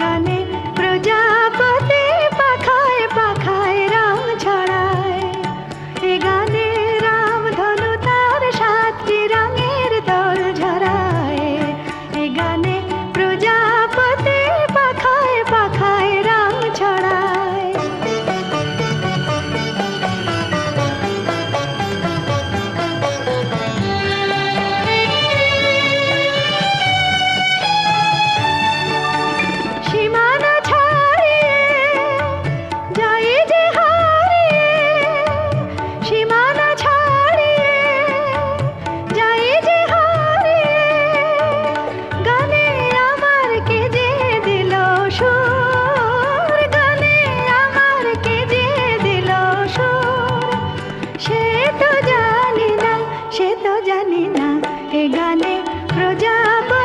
গান সে তো জানি না এ গানে প্রজাপ